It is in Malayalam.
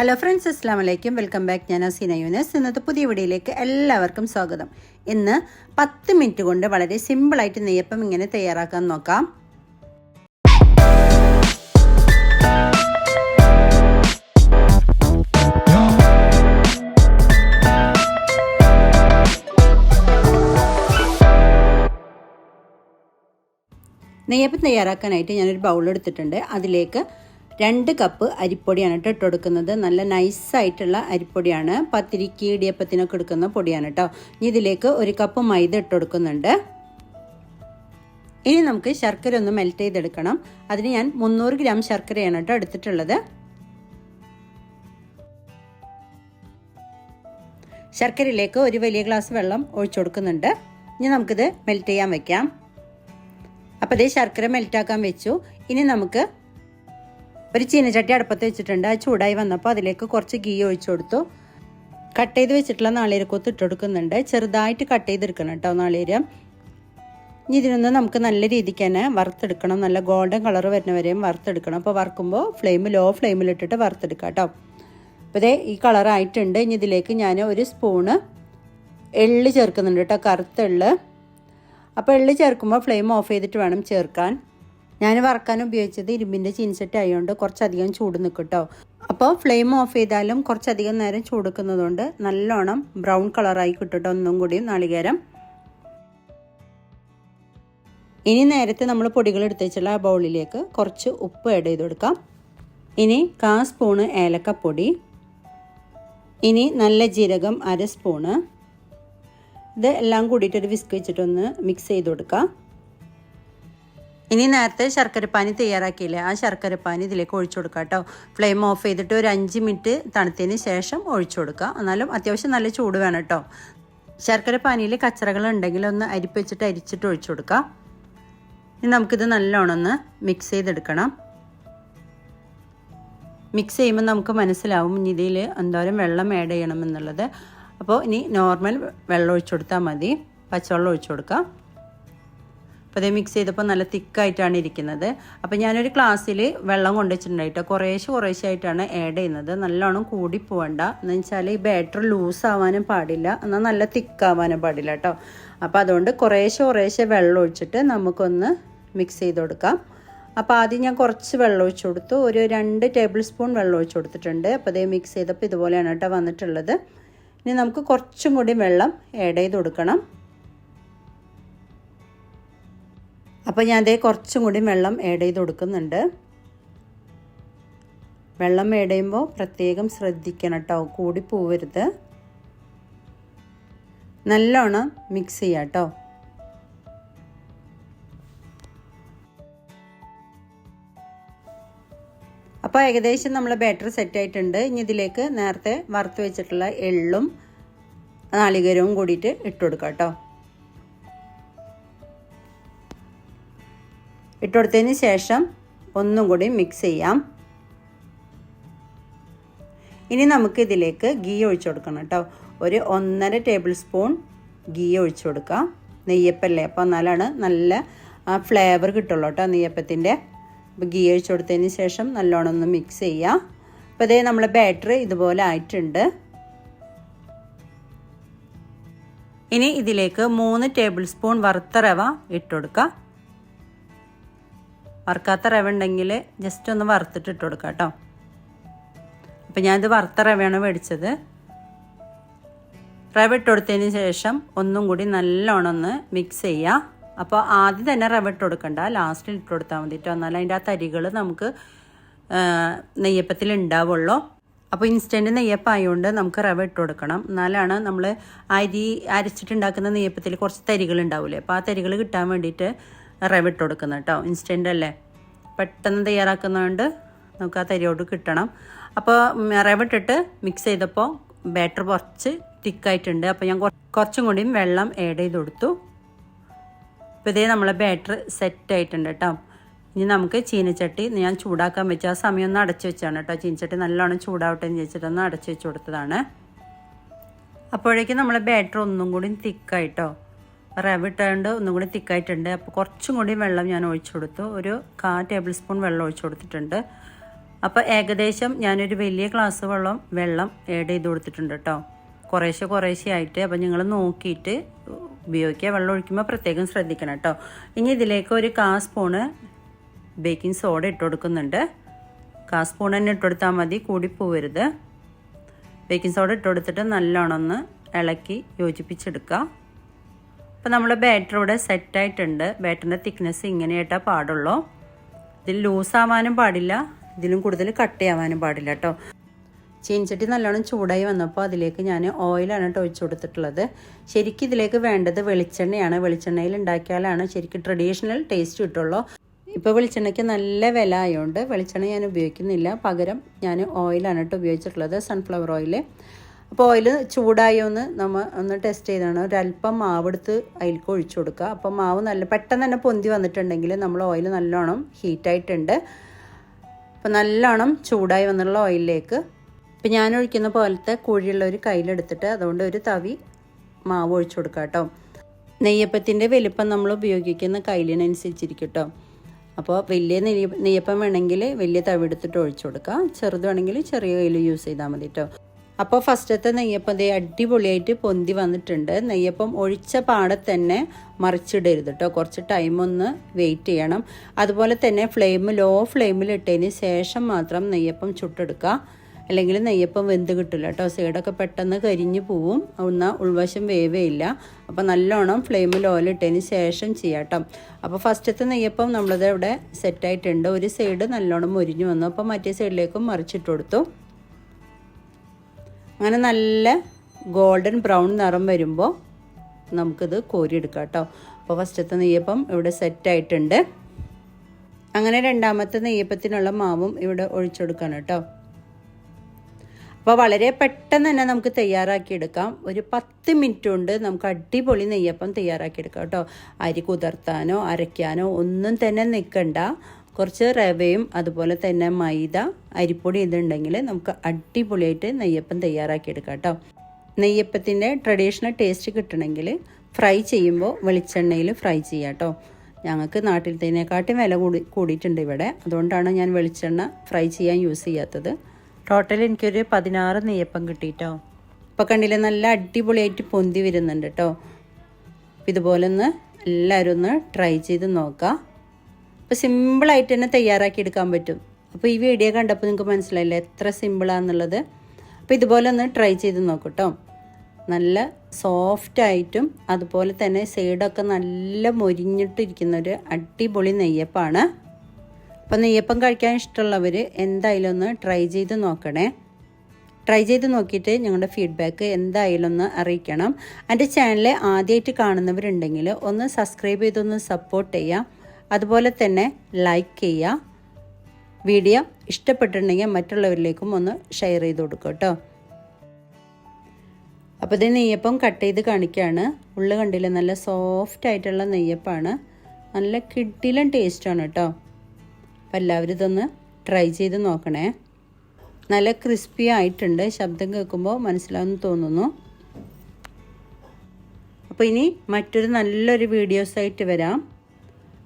ഹലോ ഫ്രണ്ട്സ് അസ്സാം വലൈക്കും വെൽക്കം ബാക്ക് ഞാൻ അസീന യൂനസ്. ഇന്നത്തെ പുതിയ വീഡിയോയിലേക്ക് എല്ലാവർക്കും സ്വാഗതം. ഇന്ന് പത്ത് മിനിറ്റ് കൊണ്ട് വളരെ സിമ്പിളായിട്ട് നെയ്യപ്പം ഇങ്ങനെ തയ്യാറാക്കാൻ നോക്കാം. നെയ്യപ്പം തയ്യാറാക്കാനായിട്ട് ഞാനൊരു ബൗൾ എടുത്തിട്ടുണ്ട്. അതിലേക്ക് രണ്ട് കപ്പ് അരിപ്പൊടിയാണ് കേട്ടോ ഇട്ട് കൊടുക്കുന്നത്. നല്ല നൈസായിട്ടുള്ള അരിപ്പൊടിയാണ്. പത്തിരിക്ക് ഇടിയപ്പത്തിനൊക്കെ എടുക്കുന്ന പൊടിയാണ് കേട്ടോ. ഇനി ഇതിലേക്ക് ഒരു കപ്പ് മൈദ ഇട്ട് കൊടുക്കുന്നുണ്ട്. ഇനി നമുക്ക് ശർക്കര ഒന്ന് മെൽറ്റ് ചെയ്തെടുക്കണം. അതിന് ഞാൻ മുന്നൂറ് ഗ്രാം ശർക്കരയാണ് കേട്ടോ എടുത്തിട്ടുള്ളത്. ശർക്കരയിലേക്ക് ഒരു വലിയ ഗ്ലാസ് വെള്ളം ഒഴിച്ചു കൊടുക്കുന്നുണ്ട്. ഇനി നമുക്കിത് മെൽറ്റ് ചെയ്യാൻ വെക്കാം. അപ്പോൾ ഇതേ ശർക്കര മെൽറ്റാക്കാൻ വെച്ചു. ഇനി നമുക്ക് ഒരു ചീനച്ചട്ടി അടുപ്പത്ത് വെച്ചിട്ടുണ്ട്. അത് ചൂടായി വന്നപ്പോൾ അതിലേക്ക് കുറച്ച് ഗീ ഒഴിച്ചു കൊടുത്തു. കട്ട് ചെയ്ത് വെച്ചിട്ടുള്ള നാളീരക്കൂത്ത് ഇട്ട് കൊടുക്കുന്നുണ്ട്. ചെറുതായിട്ട് കട്ട് ചെയ്തെടുക്കണം കേട്ടോ നാളികേരം. ഇനി ഇതിനൊന്ന് നമുക്ക് നല്ല രീതിക്ക് തന്നെ വറുത്തെടുക്കണം. നല്ല ഗോൾഡൻ കളർ വരുന്ന വരെയും വറുത്തെടുക്കണം. അപ്പോൾ വറുക്കുമ്പോൾ ഫ്ലെയിം ലോ ഫ്ലെയിമിലിട്ടിട്ട് വറുത്തെടുക്കാം കേട്ടോ. അപ്പോൾ ഇതേ ഈ കളറായിട്ടുണ്ട് ഇനി ഇതിലേക്ക് ഞാൻ ഒരു സ്പൂണ് എള്ള് ചേർക്കുന്നുണ്ട് കേട്ടോ. കറുത്ത എള്ള്. അപ്പോൾ എള്ളി ചേർക്കുമ്പോൾ ഫ്ലെയിം ഓഫ് ചെയ്തിട്ട് വേണം ചേർക്കാൻ. ഞാൻ വറക്കാൻ ഉപയോഗിച്ചത് ഇരുമ്പിന്റെ ചീൻസെറ്റ് ആയതുകൊണ്ട് കുറച്ചധികം ചൂട് നിൽക്കും കേട്ടോ അപ്പോൾ ഫ്ലെയിം ഓഫ് ചെയ്താലും കുറച്ചധികം നേരം ചൂടുക്കുന്നതുകൊണ്ട് നല്ലോണം ബ്രൗൺ കളറായി കിട്ടും ഒന്നും കൂടിയും നാളികേരം. ഇനി നേരത്തെ നമ്മൾ പൊടികൾ എടുത്ത് വെച്ചുള്ള ആ ബൗളിലേക്ക് കുറച്ച് ഉപ്പ് ആഡ് ചെയ്ത് കൊടുക്കാം. ഇനി കാ സ്പൂണ് ഏലക്കപ്പൊടി. ഇനി നല്ല ജീരകം അര സ്പൂണ്. ഇത് എല്ലാം കൂടിയിട്ട് ഒരു വിസ്ക് വെച്ചിട്ടൊന്ന് മിക്സ് ചെയ്ത് കൊടുക്കാം. ഇനി നേരത്തെ ശർക്കരപ്പാനി തയ്യാറാക്കിയില്ലേ? ആ ശർക്കരപ്പാനി ഇതിലേക്ക് ഒഴിച്ചു കൊടുക്കുക കേട്ടോ. ഫ്ലെയിം ഓഫ് ചെയ്തിട്ട് ഒരു അഞ്ച് മിനിറ്റ് തണുത്തതിന് ശേഷം ഒഴിച്ചു കൊടുക്കുക. എന്നാലും അത്യാവശ്യം നല്ല ചൂട് വേണം കേട്ടോ. ശർക്കരപ്പാനിയിൽ കച്ചറകൾ ഉണ്ടെങ്കിൽ ഒന്ന് അരിപ്പ് വെച്ചിട്ട് അരിച്ചിട്ട് ഒഴിച്ചു കൊടുക്കുക. ഇനി നമുക്കിത് നല്ലോണം ഒന്ന് മിക്സ് ചെയ്തെടുക്കണം. മിക്സ് ചെയ്യുമ്പോൾ നമുക്ക് മനസ്സിലാവും ഇനി ഇതിൽ എന്തോരം വെള്ളം ആഡ് ചെയ്യണം എന്നുള്ളത്. അപ്പോൾ ഇനി നോർമൽ വെള്ളം ഒഴിച്ചു കൊടുത്താൽ മതി. പച്ചവെള്ളം ഒഴിച്ചു കൊടുക്കാം അപ്പോൾ ഇത് മിക്സ് ചെയ്തപ്പോൾ നല്ല തിക്കായിട്ടാണ് ഇരിക്കുന്നത്. അപ്പോൾ ഞാനൊരു ക്ലാസ്സിൽ വെള്ളം കൊണ്ടുവച്ചിട്ടുണ്ടായിട്ട് കുറേശ്ശെ കുറേശ്ശെ ആയിട്ടാണ് ആഡ് ചെയ്യുന്നത്. നല്ലോണം കൂടി പോകണ്ട എന്ന് വെച്ചാൽ ഈ ബാറ്റർ ലൂസ് ആവാനും പാടില്ല. എന്നാൽ നല്ല തിക്കാവാനും പാടില്ല കേട്ടോ. അപ്പോൾ അതുകൊണ്ട് കുറേശ്ശെ കുറേശ്ശെ വെള്ളം ഒഴിച്ചിട്ട് നമുക്കൊന്ന് മിക്സ് ചെയ്ത് കൊടുക്കാം. അപ്പോൾ ആദ്യം ഞാൻ കുറച്ച് വെള്ളം ഒഴിച്ചു കൊടുത്തു. ഒരു രണ്ട് ടേബിൾ സ്പൂൺ വെള്ളം ഒഴിച്ചു കൊടുത്തിട്ടുണ്ട്. അപ്പോൾ അതേ മിക്സ് ചെയ്തപ്പോൾ ഇതുപോലെയാണ് കേട്ടോ വന്നിട്ടുള്ളത്. ഇനി നമുക്ക് കുറച്ചും കൂടി വെള്ളം ആഡ് ചെയ്ത് കൊടുക്കണം. അപ്പോൾ ഞാൻ അതേ കുറച്ചും കൂടി വെള്ളം ആഡ് ചെയ്ത് കൊടുക്കുന്നുണ്ട്. വെള്ളം ആഡ് ചെയ്യുമ്പോൾ പ്രത്യേകം ശ്രദ്ധിക്കണം കേട്ടോ കൂടി പോവരുത്. നല്ലോണം മിക്സ് ചെയ്യാം കേട്ടോ അപ്പോൾ ഏകദേശം നമ്മൾ ബാറ്റർ സെറ്റ് ആയിട്ടുണ്ട്. ഇനി ഇതിലേക്ക് നേരത്തെ വറുത്ത് വെച്ചിട്ടുള്ള എള്ളും നാളികേരവും കൂടിയിട്ട് ഇട്ട് കൊടുക്കാം കേട്ടോ ഇട്ടുകൊടുത്തതിന് ശേഷം ഒന്നും കൂടി മിക്സ് ചെയ്യാം. ഇനി നമുക്ക് ഇതിലേക്ക് ഗീ ഒഴിച്ചു കൊടുക്കണം കേട്ടോ ഒരു ഒന്നര ടേബിൾ സ്പൂൺ ഗീ ഒഴിച്ചു കൊടുക്കാം നെയ്യപ്പല്ലേ? അപ്പോൾ എന്നാലാണ് നല്ല ഫ്ലേവർ കിട്ടുള്ളൂ കേട്ടോ നെയ്യപ്പത്തിന്റെ. അപ്പോൾ ഗീ ഒഴിച്ചു കൊടുത്തതിന് ശേഷം നല്ലോണം ഒന്ന് മിക്സ് ചെയ്യാം. അപ്പോൾ ഇതേ നമ്മളെ ബാറ്ററി ഇതുപോലെ ആയിട്ടുണ്ട്. ഇനി ഇതിലേക്ക് മൂന്ന് ടേബിൾ സ്പൂൺ വറുത്ത റവ ഇട്ട് കൊടുക്കാം വറുക്കാത്ത റവ ഉണ്ടെങ്കിൽ ജസ്റ്റ് ഒന്ന് വറുത്തിട്ട് ഇട്ട് കൊടുക്കാം കേട്ടോ. അപ്പം ഞാനിത് വറുത്ത റവയാണ് മേടിച്ചത്. റവ ഇട്ട് കൊടുത്തതിന് ശേഷം ഒന്നും കൂടി നല്ലോണം ഒന്ന് മിക്സ് ചെയ്യുക അപ്പോൾ ആദ്യം തന്നെ റവ ഇട്ട് കൊടുക്കണ്ട ലാസ്റ്റിൽ ഇട്ട് കൊടുത്താൽ മതി കേട്ടോ എന്നാൽ അതിന്റെ ആ തരികൾ നമുക്ക് നെയ്യപ്പത്തിൽ ഉണ്ടാവുള്ളൂ. അപ്പോൾ ഇൻസ്റ്റന്റ് നെയ്യപ്പായതുകൊണ്ട് നമുക്ക് റവ ഇട്ട് കൊടുക്കണം. എന്നാലാണ് നമ്മൾ അരി അരച്ചിട്ടുണ്ടാക്കുന്ന നെയ്യപ്പത്തിൽ കുറച്ച് തരികൾ ഉണ്ടാവില്ലേ അപ്പോൾ ആ തരികൾ കിട്ടാൻ വേണ്ടിയിട്ട് റവ ഇട്ട് കൊടുക്കുന്നത് കേട്ടോ ഇൻസ്റ്റന്റ് അല്ലേ? പെട്ടെന്ന് തയ്യാറാക്കുന്നതുകൊണ്ട് നമുക്ക് ആ തരിയോട് കിട്ടണം. അപ്പോൾ റവ ഇട്ടിട്ട് മിക്സ് ചെയ്തപ്പോൾ ബാറ്റർ കുറച്ച് തിക്കായിട്ടുണ്ട് അപ്പോൾ ഞാൻ കുറച്ചും കൂടിയും വെള്ളം ആഡ് ചെയ്ത് കൊടുത്തു. അപ്പോൾ ഇതേ നമ്മളെ ബാറ്റർ സെറ്റ് ആയിട്ടുണ്ട് കേട്ടോ ഇനി നമുക്ക് ചീനച്ചട്ടി ഞാൻ ചൂടാക്കാൻ വെച്ച. ആ സമയം ഒന്ന് അടച്ചു വെച്ചാണ് കേട്ടോ ചീനച്ചട്ടി നല്ലോണം ചൂടാവട്ടെ എന്ന് ചോദിച്ചിട്ട് ഒന്ന് അടച്ചു വെച്ച് കൊടുത്തതാണ്. അപ്പോഴേക്കും നമ്മളെ ബാറ്റർ ഒന്നും കൂടി തിക്കായിട്ടോ റവ ഒന്നും കൂടി തിക്കായിട്ടുണ്ട്. അപ്പോൾ കുറച്ചും കൂടി വെള്ളം ഞാൻ ഒഴിച്ചു കൊടുത്തു. ഒരു കാ ടേബിൾ സ്പൂൺ വെള്ളം ഒഴിച്ചു കൊടുത്തിട്ടുണ്ട്. അപ്പോൾ ഏകദേശം ഞാനൊരു വലിയ ഗ്ലാസ് വെള്ളം വെള്ളം ആഡ് ചെയ്ത് കൊടുത്തിട്ടുണ്ട് കേട്ടോ. കുറേശ്ശെ കുറേശ്ശെ ആയിട്ട്. അപ്പോൾ നിങ്ങൾ നോക്കിയിട്ട് ഉപയോഗിക്കുക. വെള്ളം ഒഴിക്കുമ്പോൾ പ്രത്യേകം ശ്രദ്ധിക്കണം കേട്ടോ. ഇനി ഇതിലേക്ക് ഒരു കാ സ്പൂണ് ബേക്കിംഗ് സോഡ ഇട്ട് കൊടുക്കുന്നുണ്ട്. കാ സ്പൂൺ തന്നെ ഇട്ട് കൊടുത്താൽ മതി. കൂടി പോവരുത്. ബേക്കിംഗ് സോഡ ഇട്ട് കൊടുത്തിട്ട് നല്ലോണം ഒന്ന് ഇളക്കി യോജിപ്പിച്ചെടുക്കുക. അപ്പോൾ നമ്മുടെ ബാറ്റർ ഇവിടെ സെറ്റായിട്ടുണ്ട് ബാറ്ററിന്റെ തിക്നെസ് ഇങ്ങനെയായിട്ടാ പാടുള്ളൂ. ഇതിൽ ലൂസാവാനും പാടില്ല. ഇതിലും കൂടുതൽ കട്ട് ചെയ്യാവാനും പാടില്ല കേട്ടോ ചീൻചട്ടി നല്ലോണം ചൂടായി വന്നപ്പോൾ അതിലേക്ക് ഞാൻ ഓയിലാണ് കേട്ടോ ഒഴിച്ചു കൊടുത്തിട്ടുള്ളത്. ശരിക്കും ഇതിലേക്ക് വേണ്ടത് വെളിച്ചെണ്ണയാണ്. വെളിച്ചെണ്ണയിൽ ഉണ്ടാക്കിയാലാണ് ശരിക്കും ട്രഡീഷണൽ ടേസ്റ്റ് കിട്ടുള്ളൂ. ഇപ്പോൾ വെളിച്ചെണ്ണയ്ക്ക് നല്ല വില ആയതുകൊണ്ട് വെളിച്ചെണ്ണ ഞാൻ ഉപയോഗിക്കുന്നില്ല. പകരം ഞാൻ ഓയിലാണ് കേട്ടോ ഉപയോഗിച്ചിട്ടുള്ളത് സൺഫ്ലവർ ഓയിൽ അപ്പോൾ ഓയിൽ ചൂടായോ എന്ന് നമ്മൾ ഒന്ന് ടെസ്റ്റ് ചെയ്താണ്. ഒരല്പം മാവ് എടുത്ത് അതിലേക്ക് ഒഴിച്ചു കൊടുക്കുക അപ്പോൾ മാവ് നല്ല പെട്ടെന്ന് തന്നെ പൊന്തി വന്നിട്ടുണ്ടെങ്കിൽ നമ്മൾ ഓയിൽ നല്ലോണം ഹീറ്റായിട്ടുണ്ട് അപ്പോൾ നല്ലോണം ചൂടായി വന്നുള്ള ഓയിലിലേക്ക് ഇപ്പം ഞാൻ ഒഴിക്കുന്ന പോലത്തെ കുഴിയുള്ള ഒരു കയ്യിലെടുത്തിട്ട് അതുകൊണ്ട് ഒരു തവി മാവ് ഒഴിച്ചു കൊടുക്കുക കേട്ടോ നെയ്യപ്പത്തിന്റെ വലിപ്പം നമ്മൾ ഉപയോഗിക്കുന്ന കയ്യിലിനനുസരിച്ചിരിക്കും കേട്ടോ അപ്പോൾ വലിയ നെയ്യ നെയ്യപ്പം വേണമെങ്കിൽ വലിയ തവി എടുത്തിട്ട് ഒഴിച്ചു കൊടുക്കുക ചെറുത് വേണമെങ്കിൽ ചെറിയ കയ്യിൽ യൂസ് ചെയ്താൽ മതി കേട്ടോ അപ്പോൾ ഫസ്റ്റത്തെ നെയ്യപ്പം ദേ അടിപൊളിയായിട്ട് പൊന്തി വന്നിട്ടുണ്ട്. നെയ്യപ്പം ഒഴിച്ച പാടെ തന്നെ മറിച്ചിടരുത് കേട്ടോ കുറച്ച് ടൈം ഒന്ന് വെയിറ്റ് ചെയ്യണം. അതുപോലെ തന്നെ ഫ്ലെയിം ലോ ഫ്ലെയിമിൽ ഇട്ടതിന് ശേഷം മാത്രം നെയ്യപ്പം ചുട്ടെടുക്കുക അല്ലെങ്കിൽ നെയ്യപ്പം വെന്ത് കിട്ടില്ല കേട്ടോ സൈഡൊക്കെ പെട്ടെന്ന് കരിഞ്ഞു പോവും. എന്നാൽ ഉൾവശം വേവേയില്ല. അപ്പോൾ നല്ലോണം ഫ്ലെയിമിൽ ഓയിലിട്ടതിന് ശേഷം ചെയ്യാം കേട്ടോ അപ്പോൾ ഫസ്റ്റത്തെ നെയ്യപ്പം നമ്മളത് ഇവിടെ സെറ്റായിട്ടുണ്ട് ഒരു സൈഡ് നല്ലോണം മുരിഞ്ഞു വന്നു. അപ്പോൾ മറ്റേ സൈഡിലേക്കും മറിച്ചിട്ട് കൊടുത്തു. അങ്ങനെ നല്ല ഗോൾഡൻ ബ്രൗൺ നിറം വരുമ്പോൾ നമുക്കിത് കോരിയെടുക്കാം കേട്ടോ. അപ്പോൾ ഫസ്റ്റത്തെ നെയ്യപ്പം ഇവിടെ സെറ്റായിട്ടുണ്ട് അങ്ങനെ രണ്ടാമത്തെ നെയ്യപ്പത്തിനുള്ള മാവും ഇവിടെ ഒഴിച്ചെടുക്കണം കേട്ടോ. അപ്പോൾ വളരെ പെട്ടെന്ന് തന്നെ നമുക്ക് തയ്യാറാക്കിയെടുക്കാം. ഒരു പത്ത് മിനിറ്റ് കൊണ്ട് നമുക്ക് അടിപൊളി നെയ്യപ്പം തയ്യാറാക്കിയെടുക്കാം കേട്ടോ. അരി കുതിർത്താനോ അരയ്ക്കാനോ ഒന്നും തന്നെ നിൽക്കണ്ട കുറച്ച് റവയും അതുപോലെ തന്നെ മൈദ അരിപ്പൊടി ഇതുണ്ടെങ്കിൽ നമുക്ക് അടിപൊളിയായിട്ട് നെയ്യപ്പം തയ്യാറാക്കിയെടുക്കാം കേട്ടോ. നെയ്യപ്പത്തിന്റെ ട്രഡീഷണൽ ടേസ്റ്റ് കിട്ടണമെങ്കിൽ ഫ്രൈ ചെയ്യുമ്പോൾ വെളിച്ചെണ്ണയിൽ ഫ്രൈ ചെയ്യാം കേട്ടോ. ഞങ്ങൾക്ക് നാട്ടിലത്തേനെക്കാട്ടും വില കൂടി കൂടിയിട്ടുണ്ട് ഇവിടെ. അതുകൊണ്ടാണ് ഞാൻ വെളിച്ചെണ്ണ ഫ്രൈ ചെയ്യാൻ യൂസ് ചെയ്യാത്തത്. ടോട്ടൽ എനിക്കൊരു പതിനാറ് നെയ്യപ്പം കിട്ടിയിട്ടോ ഇപ്പോൾ കണ്ടില്ലേ നല്ല അടിപൊളിയായിട്ട് പൊന്തി വരുന്നുണ്ട് കേട്ടോ. ഇതുപോലെ ഒന്ന് എല്ലാവരും ഒന്ന് ട്രൈ ചെയ്ത് നോക്കാം. അപ്പോൾ സിമ്പിളായിട്ട് തന്നെ തയ്യാറാക്കി എടുക്കാൻ പറ്റും. അപ്പോൾ ഈ വീഡിയോ കണ്ടപ്പോൾ നിങ്ങൾക്ക് മനസ്സിലായില്ലേ? എത്ര സിമ്പിളാണെന്നുള്ളത് അപ്പോൾ ഇതുപോലെ ഒന്ന് ട്രൈ ചെയ്ത് നോക്കട്ടോ. നല്ല സോഫ്റ്റായിട്ടും അതുപോലെ തന്നെ സൈഡൊക്കെ നല്ല മൊരിഞ്ഞിട്ടിരിക്കുന്ന ഒരു അടിപൊളി നെയ്യപ്പാണ്. അപ്പോൾ നെയ്യപ്പം കഴിക്കാൻ ഇഷ്ടമുള്ളവർ എന്തായാലും ഒന്ന് ട്രൈ ചെയ്ത് നോക്കണേ. ട്രൈ ചെയ്ത് നോക്കിയിട്ട് ഞങ്ങളുടെ ഫീഡ്ബാക്ക് എന്തായാലും ഒന്ന് അറിയിക്കണം. എന്റെ ചാനൽ ആദ്യമായിട്ട് കാണുന്നവരുണ്ടെങ്കിൽ ഒന്ന് സബ്സ്ക്രൈബ് ചെയ്തൊന്ന് സപ്പോർട്ട് ചെയ്യാം. അതുപോലെ തന്നെ ലൈക്ക് ചെയ്യുക. വീഡിയോ ഇഷ്ടപ്പെട്ടിട്ടുണ്ടെങ്കിൽ മറ്റുള്ളവരിലേക്കും ഒന്ന് ഷെയർ ചെയ്ത് കൊടുക്കുക കേട്ടോ. അപ്പോൾ ഇത് നെയ്യപ്പം കട്ട് ചെയ്ത് കാണിക്കുകയാണ് ഉള്ളു കണ്ടില്ല? നല്ല സോഫ്റ്റ് ആയിട്ടുള്ള നെയ്യപ്പാണ്. നല്ല കിഡിലും ടേസ്റ്റാണ് കേട്ടോ. അപ്പം എല്ലാവരും ഇതൊന്ന് ട്രൈ ചെയ്ത് നോക്കണേ. നല്ല ക്രിസ്പി ആയിട്ടുണ്ട്. ശബ്ദം കേൾക്കുമ്പോൾ മനസ്സിലാവുമെന്ന് തോന്നുന്നു. അപ്പോൾ ഇനി മറ്റൊരു നല്ലൊരു വീഡിയോസായിട്ട് വരാം.